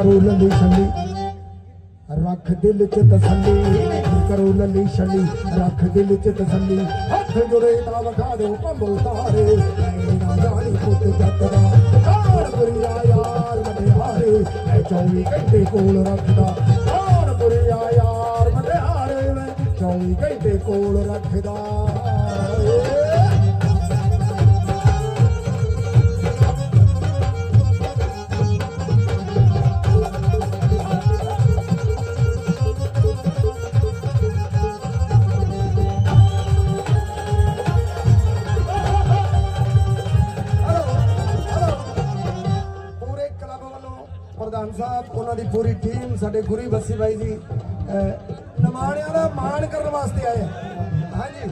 ਕਰੋ ਲੱਲੀ ਛੱਲੀ। ਰੱਖ ਦਿਲ ਚ ਤਸੱਲੀ, ਕਰੋ ਲੱਲੀ ਛੱਲੀ। ਰੱਖ ਦਿਲ ਚ ਤਸੱਲੀ। ਹੱਥ ਜੁੜੇ ਤਾਂ ਵਖਾ ਦਿਓ ਭੰਬੋ ਤਾਰੇ। ਮੇਰਾ ਜਾਣੀ ਪੁੱਤ ਜੱਟ ਦਾ ਕਾਣ ਬੁਰੀਆ ਯਾਰ ਮਟਿਆਰੇ। ਐ 24 ਘੰਟੇ ਕੋਲ ਰੱਖਦਾ ਕਾਣ ਬੁਰੀਆ ਯਾਰ ਮਟਿਆਰੇ। ਮੈਂ 24 ਘੰਟੇ ਕੋਲ ਰੱਖਦਾ। ਪ੍ਰਧਾਨ ਸਾਹਿਬ ਉਹਨਾਂ ਦੀ ਪੂਰੀ ਟੀਮ ਸਾਡੇ ਗੁਰੀ ਬੱਸੀ ਬਾਈ ਜੀ ਅਹ, ਦਾ ਮਾਣ ਕਰਨ ਵਾਸਤੇ ਆਏ ਹਾਂਜੀ।